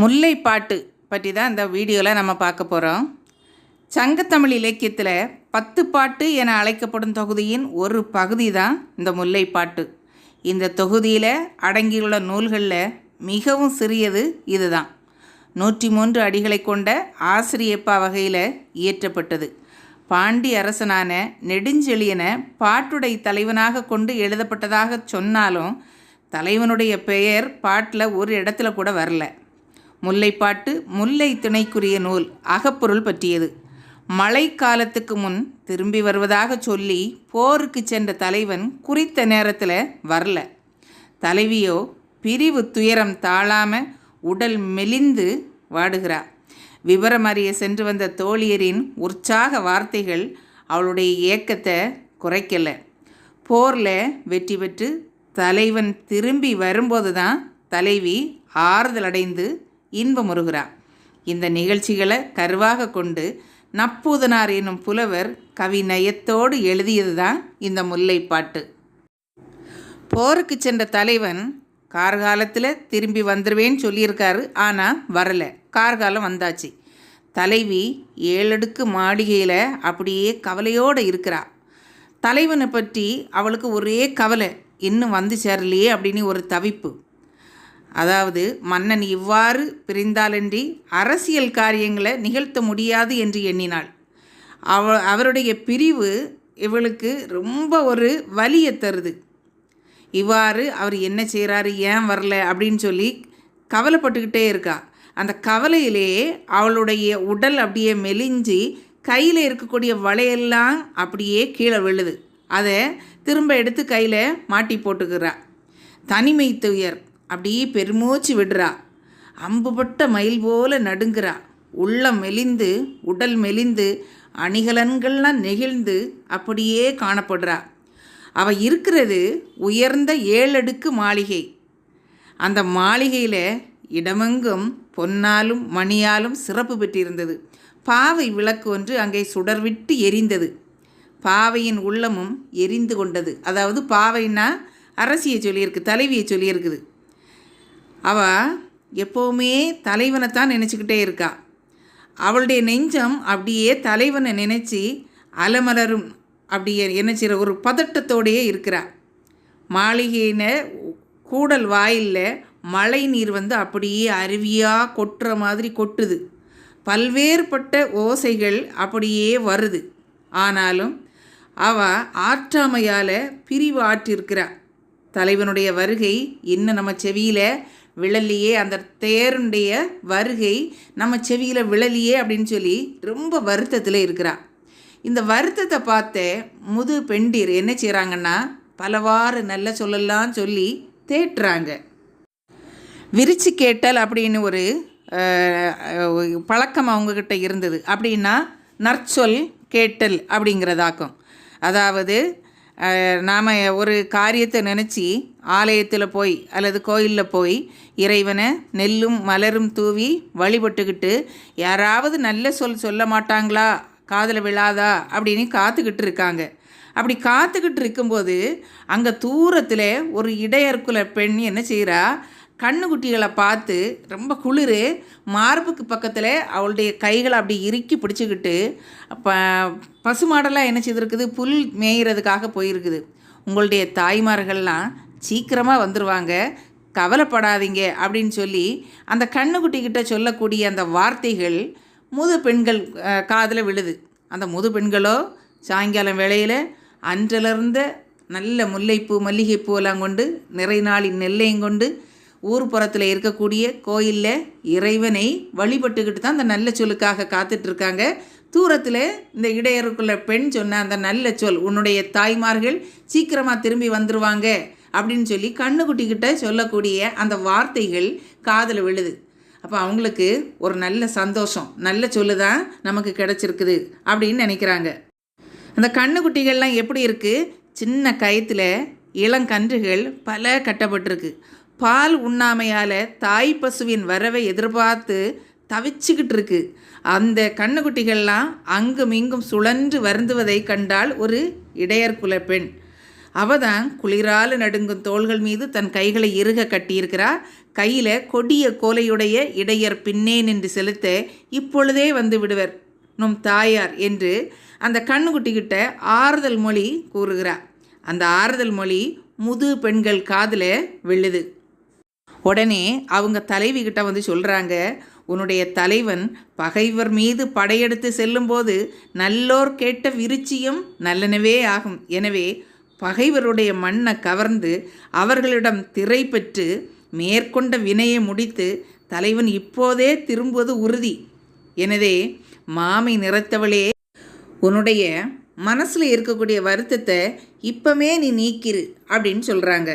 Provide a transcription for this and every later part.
முல்லைப்பாட்டு பற்றி தான் இந்த வீடியோவில் நம்ம பார்க்க போகிறோம் சங்கத்தமிழ் இலக்கியத்தில் பத்து பாட்டு என அழைக்கப்படும் தொகுதியின் ஒரு பகுதி தான் இந்த முல்லைப்பாட்டு. இந்த தொகுதியில் அடங்கியுள்ள நூல்களில் மிகவும் சிறியது இதுதான். நூற்றி மூன்று அடிகளை கொண்ட ஆசிரியப்பா வகையில் இயற்றப்பட்டது. பாண்டி அரசனான நெடுஞ்செழியனை பாட்டுடை தலைவனாக கொண்டு எழுதப்பட்டதாக சொன்னாலும் தலைவனுடைய பெயர் பாட்டில் ஒரு இடத்துல கூட வரல. முல்லைப்பாட்டு முல்லை துணைக்குரிய நூல் அகப்பொருள் பற்றியது. மழை காலத்துக்கு முன் திரும்பி வருவதாக சொல்லி போருக்கு சென்ற தலைவன் குறித்த நேரத்தில் வரல. தலைவியோ பிரிவு துயரம் தாழாம உடல் மெலிந்து வாடுகிறார் விவரம் அறிய சென்று வந்த தோழியரின் உற்சாக வார்த்தைகள் அவளுடைய ஏக்கத்தை குறைக்கலை. போரில் வெற்றி பெற்று தலைவன் திரும்பி வரும்போது தான் தலைவி ஆறுதல் அடைந்து இன்பமுறுகிறார் இந்த நிகழ்ச்சிகளை கருவாக கொண்டு நப்பூதனார் என்னும் புலவர் கவி நயத்தோடு எழுதியது தான் இந்த முல்லைப்பாட்டு போருக்கு சென்ற தலைவன் கார்காலத்தில் திரும்பி வந்துடுவேன்னு சொல்லியிருக்காரு ஆனால் வரலை. கார்காலம் வந்தாச்சு. தலைவி ஏழடுக்கு மாளிகையில் அப்படியே கவலையோடு இருக்கிறா. தலைவனை பற்றி அவளுக்கு ஒரே கவலை இன்னும் வந்து சேரலையே அப்படின்னு ஒரு தவிப்பு. அதாவது மன்னன் இவ்வாறு பிரிந்தாலன்றி அரசியல் காரியங்களை நிகழ்த்த முடியாது என்று எண்ணினாள். அவ அவருடைய பிரிவு இவளுக்கு ரொம்ப ஒரு வலியை தருது. இவ்வாறு அவர் என்ன செய்கிறாரு ஏன் வரல அப்படின்னு சொல்லி கவலைப்பட்டுக்கிட்டே இருக்கா. அந்த கவலையிலேயே அவளுடைய உடல் அப்படியே மெலிஞ்சு கையில் இருக்கக்கூடிய வலையெல்லாம் அப்படியே கீழே விழுது. அதை திரும்ப எடுத்து கையில் மாட்டி போட்டுக்கிறா. தனிமை துயர் அப்படியே பெருமூச்சு விடுறா. அம்புபட்ட மயில் போல நடுங்குறா. உள்ளம் மெலிந்து உடல் மெலிந்து அணிகலன்கள்லாம் நெகிழ்ந்து அப்படியே காணப்படுறா. அவ இருக்கிறது உயர்ந்த ஏழடுக்கு மாளிகை. அந்த மாளிகையில் இடமெங்கும் பொன்னாலும் மணியாலும் சிறப்பு பெற்றிருந்தது. பாவை விளக்கு ஒன்று அங்கே சுடர்விட்டு எரிந்தது. பாவையின் உள்ளமும் எரிந்து கொண்டது. அதாவது பாவைன்னா அரசியை சொல்லியிருக்கு தலைவியை சொல்லியிருக்குது. அவள் எப்போவுமே தலைவனைத்தான் நினச்சிக்கிட்டே இருக்கா. அவளுடைய நெஞ்சம் அப்படியே தலைவனை நினச்சி அலமலரும் அப்படியே நினச்சிற செய்கிற ஒரு பதட்டத்தோடையே இருக்கிறா. மாளிகையின கூடல் வாயிலில் மழை நீர் வந்து அப்படியே அருவியாக கொட்டுற மாதிரி கொட்டுது. பல்வேறுபட்ட ஓசைகள் அப்படியே வருது. ஆனாலும் அவ ஆற்றாமையால் பிரிவு ஆற்றிருக்கிறா. தலைவனுடைய வருகை இன்னும் நம்ம செவியில்? விழலியே அந்த தேருடைய வருகை நம்ம செவியில் விழலியே அப்படின்னு சொல்லி ரொம்ப வருத்தத்தில் இருக்கிறா. இந்த வருத்தத்தை பார்த்த முது பெண்டீர் என்ன செய்கிறாங்கன்னா பலவாறு நல்ல சொல்லலாம் சொல்லி தேட்டுறாங்க விரிச்சு கேட்டல் அப்படின்னு ஒரு பழக்கம் அவங்கக்கிட்ட இருந்தது. அப்படின்னா நற்சொல் கேட்டல் அப்படிங்கிறதாக்கும். அதாவது நாம் ஒரு காரியத்தை நினச்சி ஆலயத்தில் போய் அல்லது கோயிலில் போய் இறைவனை நெல்லும் மலரும் தூவி வழிபட்டுக்கிட்டு யாராவது நல்ல சொல் சொல்ல மாட்டாங்களா? காதில் விழாதா? அப்படின்னு காத்துக்கிட்டு இருக்காங்க. அப்படி காத்துக்கிட்டு இருக்கும்போது அங்கே தூரத்தில் ஒரு இடையர்குல பெண் என்ன செய்கிறா கண்ணுக்குட்டிகளை பார்த்து ரொம்ப குளிர் மார்புக்கு பக்கத்தில் அவளுடைய கைகளை அப்படி இறுக்கி பிடிச்சிக்கிட்டு ப பசுமாடெல்லாம் என்ன செய்திருக்குது? புல் மேய்கிறதுக்காக போயிருக்குது. உங்களுடைய தாய்மார்கள்லாம் சீக்கிரமாக வந்துடுவாங்க கவலைப்படாதீங்க அப்படின்னு சொல்லி அந்த கண்ணுக்குட்டிக்கிட்ட சொல்லக்கூடிய அந்த வார்த்தைகள் முது பெண்கள் காதில் விழுது. அந்த முது பெண்களோ சாயங்காலம் வேளையில் அன்றிலிருந்த நல்ல முல்லைப்பூ மல்லிகைப்பூ எல்லாம் கொண்டு நிறை நாளின் நெல்லையும் கொண்டு ஊர்ப்புறத்தில் இருக்கக்கூடிய கோயிலில் இறைவனை வழிபட்டுக்கிட்டு தான் அந்த நல்ல சொல்லுக்காக காத்துட்ருக்காங்க. தூரத்தில் இந்த இடையருக்குள்ள பெண் சொன்ன அந்த நல்ல சொல் உன்னுடைய தாய்மார்கள் சீக்கிரமாக திரும்பி வந்துடுவாங்க அப்படின்னு சொல்லி கண்ணுக்குட்டிக்கிட்ட சொல்லக்கூடிய அந்த வார்த்தைகள் காதில் விழுது. அப்போ அவங்களுக்கு ஒரு நல்ல சந்தோஷம் நல்ல சொல்லு தான் நமக்கு கிடச்சிருக்குது அப்படின்னு நினைக்கிறாங்க. அந்த கண்ணுக்குட்டிகள்லாம் எப்படி இருக்குது சின்ன கயத்தில் இளங்கன்றுகள் பல கட்டப்பட்டிருக்கு. பால் உண்ணாமையால் தாய் பசுவின் வரவை எதிர்பார்த்து தவிச்சுக்கிட்டு இருக்கு அந்த கண்ணுக்குட்டிகள்லாம் அங்கும் இங்கும் சுழன்று வருந்துவதை கண்டால் ஒரு இடையர்குல பெண் அவதான் குளிரால நடுங்கும் தோள்கள் மீது தன் கைகளை இறுக கட்டியிருக்கிறா. கையில் கொடிய கோலையுடைய இடையர் பின்னே நின்று செலுத்த இப்பொழுதே வந்து விடுவர் நம் தாயார் என்று அந்த கண்ணுக்குட்டிக்கிட்ட ஆறுதல் மொழி கூறுகிறார் அந்த ஆறுதல் மொழி முது பெண்கள் காதில் விழுது. உடனே அவங்க தலைவி கிட்ட வந்து சொல்கிறாங்க உன்னுடைய தலைவன் பகைவர் மீது படையெடுத்து செல்லும்போது நல்லோர் கேட்ட விருச்சியும் நல்லனவே ஆகும். எனவே பகைவருடைய மண்ணை கவர்ந்து அவர்களிடம் திரை பெற்று மேற்கொண்ட வினையை முடித்து தலைவன் இப்போதே திரும்புவது உறுதி. எனவே மாமை நிறத்தவளே உன்னுடைய மனசில் இருக்கக்கூடிய வருத்தத்தை இப்பமே நீ நீக்கிரு அப்படின்னு சொல்கிறாங்க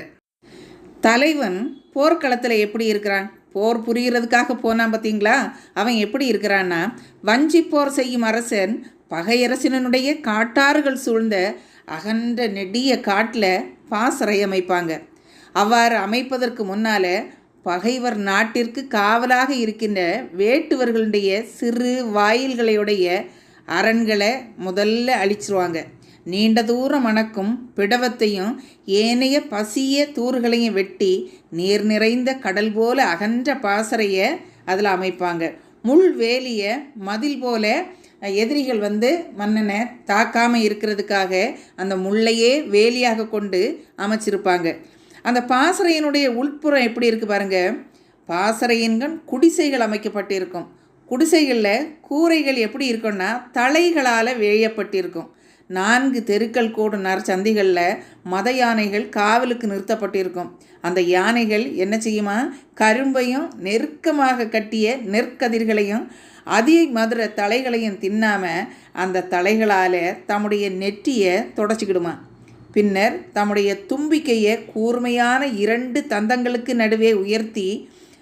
தலைவன் போர்க்களத்தில் எப்படி இருக்கிறான்? போர் புரிகிறதுக்காக போனான் பார்த்தீங்களா அவன் எப்படி இருக்கிறான்னா வஞ்சி போர் செய்யும் அரசன் பகையரசனுடைய காட்டாறுகள் சூழ்ந்த அகன்ற நெடிய காட்டில் பாசறை அமைப்பாங்க. அவ்வாறு அமைப்பதற்கு முன்னால் பகைவர் நாட்டிற்கு காவலாக இருக்கின்ற வேட்டுவர்களுடைய சிறு வாயில்களையுடைய அரண்களை முதல்ல அழிச்சிருவாங்க. நீண்ட தூரம் மணக்கும் பிடவத்தையும் ஏனைய பசிய தூர்களையும் வெட்டி நீர் நிறைந்த கடல் போல அகன்ற பாசறையை அதில் அமைப்பாங்க. முள் வேலியை மதில் போல எதிரிகள் வந்து மன்னனை தாக்காமல் இருக்கிறதுக்காக அந்த முள்ளையே வேலியாக கொண்டு அமைச்சிருப்பாங்க. அந்த பாசறையினுடைய உள்புறம் எப்படி இருக்குது பாருங்கள் பாசறையின்கண் குடிசைகள் அமைக்கப்பட்டிருக்கும். குடிசைகளில் கூரைகள் எப்படி இருக்கும்னா தலைகளால் வேயப்பட்டிருக்கும். நான்கு தெருக்கள் கூடும் நற்சந்திகளில் மத யானைகள் காவலுக்கு நிறுத்தப்பட்டிருக்கும். அந்த யானைகள் என்ன செய்யுமா? கரும்பையும் நெருக்கமாக கட்டிய நெற்கதிர்களையும் அதிக மதுர தலைகளையும் தின்னாமல் அந்த தலைகளால் தம்முடைய நெற்றியை தொடச்சிக்கிடுமா? பின்னர் தம்முடைய தும்பிக்கையை கூர்மையான இரண்டு தந்தங்களுக்கு நடுவே உயர்த்தி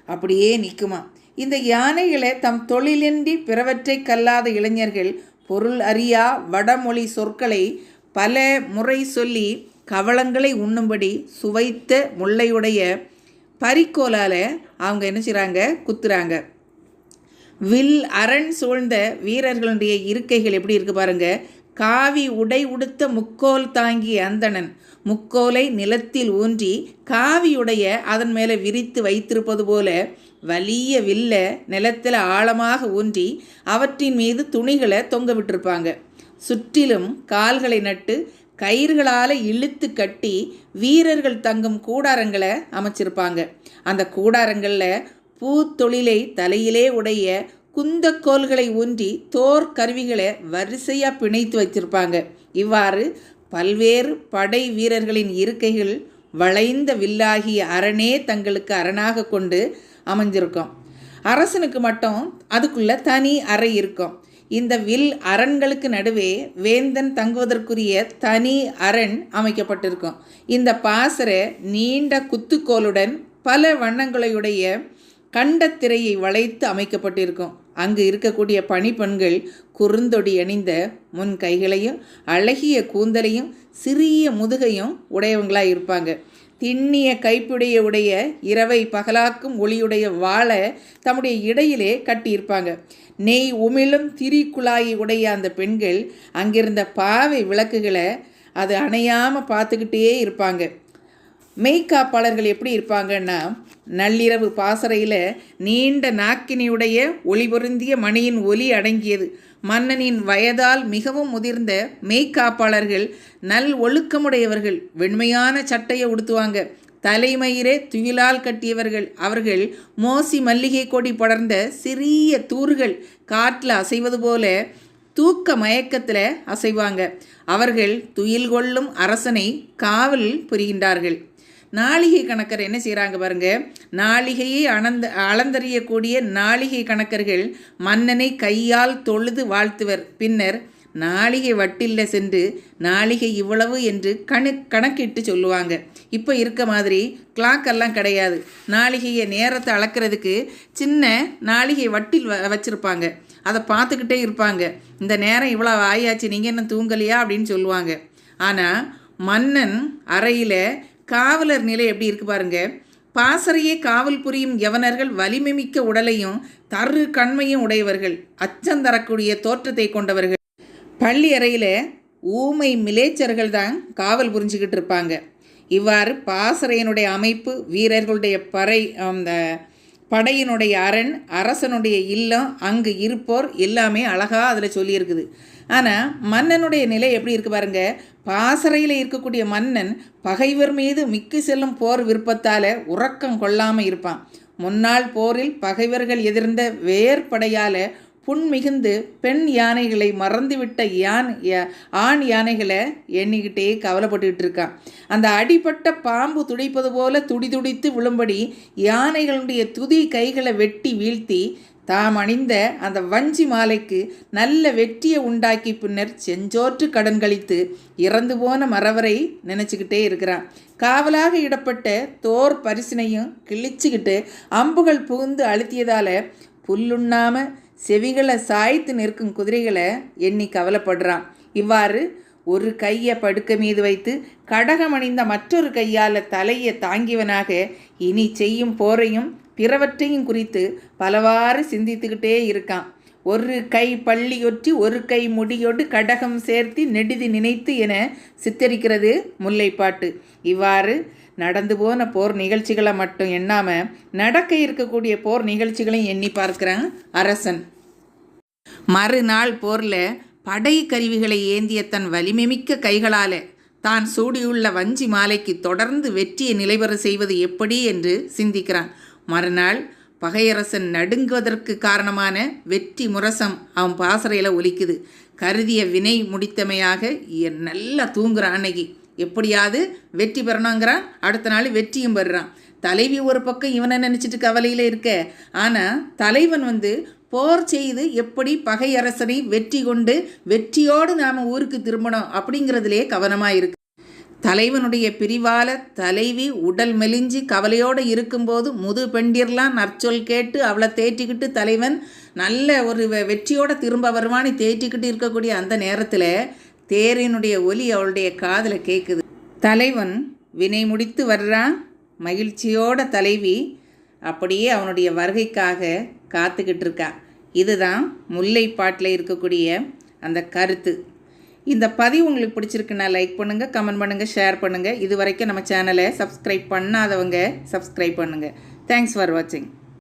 அப்படியே நிற்குமா இந்த யானைகளை தம் தொழிலின்றி பிறவற்றை கல்லாத இளைஞர்கள் பொருள் அறியா வடமொழி சொற்களை பல முறை சொல்லி கவளங்களை உண்ணும்படி சுவைத்த முல்லையுடைய பறிக்கோலால் அவங்க என்ன செய்கிறாங்க குத்துறாங்க. வில் அரண் சூழ்ந்த வீரர்களுடைய இருக்கைகள் எப்படி இருக்கு பாருங்க. காவி உடை உடுத்த முக்கோல் தாங்கிய அந்தணன். முக்கோலை நிலத்தில் ஊன்றி காவியுடைய அதன் மேலே விரித்து வைத்திருப்பது போல வலிய வில்ல நிலத்தில் ஆழமாக ஊன்றி அவற்றின் மீது துணிகளை தொங்க விட்டிருப்பாங்க. சுற்றிலும் கால்களை நட்டு கயிறுகளால் இழுத்து கட்டி வீரர்கள் தங்கும் கூடாரங்களை அமைச்சிருப்பாங்க. அந்த கூடாரங்களில் பூத்தொழிலை தலையிலே உடைய குந்தக்கோல்களை ஊன்றி தோர் கருவிகளை வரிசையாக பிணைத்து வச்சிருப்பாங்க இவ்வாறு பல்வேறு படை வீரர்களின் இருக்கைகள் வளைந்த வில்லாகிய அரணே தங்களுக்கு அரணாக கொண்டு அமைஞ்சிருக்கும். அரசனுக்கு மட்டும் அதுக்குள்ள தனி அறை இருக்கும். இந்த வில் அரண்களுக்கு நடுவே வேந்தன் தங்குவதற்குரிய தனி அரண் அமைக்கப்பட்டிருக்கும். இந்த பாசரை நீண்ட குத்துக்கோலுடன் பல வண்ணங்களையுடைய கண்டத்திரையை வளைத்து அமைக்கப்பட்டிருக்கும். அங்கு இருக்கக்கூடிய பணிப்பெண்கள் குறுந்தொடி அணிந்த முன் கைகளையும் அழகிய கூந்தலையும் சிறிய முதுகையும் உடையவங்களாக இருப்பாங்க. திண்ணிய கைப்புடைய உடைய இரவை பகலாக்கும் ஒளியுடைய வாழை தம்முடைய இடையிலே கட்டியிருப்பாங்க. நெய் உமிழும் திரி குழாயை உடைய அந்த பெண்கள் அங்கிருந்த பாவை விளக்குகளை அது அணையாமல் பார்த்துக்கிட்டே இருப்பாங்க. மெய்காப்பாளர்கள் எப்படி இருப்பாங்கன்னா நள்ளிரவு பாசறையில் நீண்ட நாக்கினியுடைய ஒளி பொருந்திய மணியின் ஒலி அடங்கியது. மன்னனின் வயதால் மிகவும் முதிர்ந்த மெய்காப்பாளர்கள் நல் ஒழுக்கமுடையவர்கள் வெண்மையான சட்டையை உடுத்துவாங்க. தலைமயிரே துயிலால் கட்டியவர்கள் அவர்கள் மோசி மல்லிகை கொடி படர்ந்த சிறிய தூர்கள் காற்றில் அசைவது போல தூக்க மயக்கத்தில் அசைவாங்க. அவர்கள் துயில் கொள்ளும் அரசனை காவல் புரிகின்றார்கள். நாளிகை கணக்கர் என்ன செய்கிறாங்க பாருங்க? நாளிகையை அனந்த அளந்தறியக்கூடிய நாளிகை கணக்கர்கள் மன்னனை கையால் தொழுது வாழ்த்துவர். பின்னர் நாளிகை வட்டில்ல சென்று நாளிகை இவ்வளவு என்று கணு கணக்கிட்டு சொல்லுவாங்க. இப்போ இருக்க மாதிரி கிளாக் எல்லாம் கிடையாது. நாளிகையை நேரத்தை அளக்கிறதுக்கு சின்ன நாளிகை வட்டில் வ வச்சுருப்பாங்க. அதை பார்த்துக்கிட்டே இருப்பாங்க. இந்த நேரம் இவ்வளோ ஆயாச்சு நீங்கள் என்ன தூங்கலையா? அப்படின்னு சொல்லுவாங்க. ஆனால் மன்னன் அறையில் காவலர் நிலை எப்படி இருக்கு பாருங்க. பாசறையே காவல் புரியும் யவனர்கள் வலிமை மிக்க உடலையும் தரு கண்மையும் உடையவர்கள். அச்சம் தரக்கூடிய தோற்றத்தை கொண்டவர்கள். பள்ளி அறையில் ஊமை மிலேச்சர்கள் தான் காவல் புரிஞ்சுக்கிட்டு இருப்பாங்க. இவ்வாறு பாசறையினுடைய அமைப்பு வீரர்களுடைய பறை அந்த படையினுடைய அரண் அரசனுடைய இல்லம் அங்கு இருப்போர் எல்லாமே அழகாக அதில் சொல்லியிருக்குது. ஆனால் மன்னனுடைய நிலை எப்படி இருக்கு பாருங்க. பாசறையில் இருக்கக்கூடிய மன்னன் பகைவர் மீது மிக்கு செல்லும் போர் விருப்பத்தால் உறக்கம் கொள்ளாமல் இருப்பான். முன்னாள் போரில் பகைவர்கள் எதிர்ந்த வேர்படையால் புண் மிகுந்து பெண் யானைகளை மறந்துவிட்ட யான் ஆண் யானைகளை எண்ணிக்கிட்டே கவலைப்பட்டுக்கிட்டு இருக்கான். அந்த அடிபட்ட பாம்பு துடிப்பது போல துடி துடித்து விழும்படி யானைகளுடைய துதி கைகளை வெட்டி வீழ்த்தி தாம் அணிந்த அந்த வஞ்சி மாலைக்கு நல்ல வெற்றியை உண்டாக்கி பின்னர் செஞ்சோற்று கடன் கழித்து இறந்து போன மறவரை நினச்சிக்கிட்டே இருக்கிறான். காவலாக இடப்பட்ட தோர் பரிசினையும் கிழிச்சுக்கிட்டு அம்புகள் புகுந்து அழுத்தியதால் புல்லுண்ணாமல் செவிகளை சாய்த்து நிற்கும் குதிரைகளை எண்ணி கவலைப்படுறான். இவ்வாறு ஒரு கையை படுக்க மீது வைத்து கடகம் அணிந்த மற்றொரு கையால் தலையை தாங்கியவனாக இனி செய்யும் போரையும் பிறவற்றையும் குறித்து பலவாறு சிந்தித்துக்கிட்டே இருக்கான். ஒரு கை பள்ளியொற்றி ஒரு கை முடியோடு கடகம் சேர்த்து நெடுதி நினைத்து என சித்தரிக்கிறது முல்லைப்பாட்டு. இவ்வாறு நடந்து போன போர் நிகழ்ச்சிகளை மட்டும் எண்ணாமல் நடக்க இருக்கக்கூடிய போர் நிகழ்ச்சிகளையும் எண்ணி பார்க்குறான் அரசன். மறுநாள் போரில் படை கருவிகளை ஏந்திய தன் வலிமைமிக்க கைகளால் தான் சூடியுள்ள வஞ்சி மாலைக்கு தொடர்ந்து வெற்றியை நிலைபெற செய்வது எப்படி என்று சிந்திக்கிறான். மறுநாள் பகையரசன் நடுங்குவதற்கு காரணமான வெற்றி முரசம் அவன் பாசறையில் ஒலிக்குது. கருதிய வினை முடித்தமையாக எ- நல்லா தூங்குறான் அன்னைக்கு. எப்படியாவது வெற்றி பெறணுங்கிறான். அடுத்த நாள் வெற்றியும் பெறுறான். தலைவி ஒரு பக்கம் இவனை நினச்சிட்டு கவலையில் இருக்க. ஆனால் தலைவன் வந்து போர் செய்து எப்படி பகையரசனை வெற்றி கொண்டு வெற்றியோடு நாம் ஊருக்கு திரும்பணும் அப்படிங்கிறதுலே கவனமாக இருக்கு. தலைவனுடைய பிரிவால தலைவி உடல் மெலிஞ்சு கவலையோடு இருக்கும்போது முது பெண்டிர்லாம் நற்சொல் கேட்டு அவளை தேற்றிக்கிட்டு தலைவன் நல்ல ஒரு வெ- வெற்றியோட திரும்ப வருவான்னு தேற்றிக்கிட்டு இருக்கக்கூடிய அந்த நேரத்தில் தேரினுடைய ஒலி அவளுடைய காதில் கேட்குது தலைவன் வினை முடித்து வர்றான் மகிழ்ச்சியோட தலைவி அப்படியே அவனுடைய வருகைக்காக காத்துக்கிட்டு இருக்கா. இதுதான் முல்லைப்பாட்டில் இருக்கக்கூடிய அந்த கருத்து. இந்த பதிவு உங்களுக்கு பிடிச்சிருக்குன்னா லைக் பண்ணுங்கள் கமெண்ட் பண்ணுங்கள் ஷேர் பண்ணுங்கள் இது வரைக்கும் நம்ம சேனலை சப்ஸ்கிரைப் பண்ணாதவங்க சப்ஸ்கிரைப் பண்ணுங்கள் தேங்க்ஸ் ஃபார் வாட்சிங்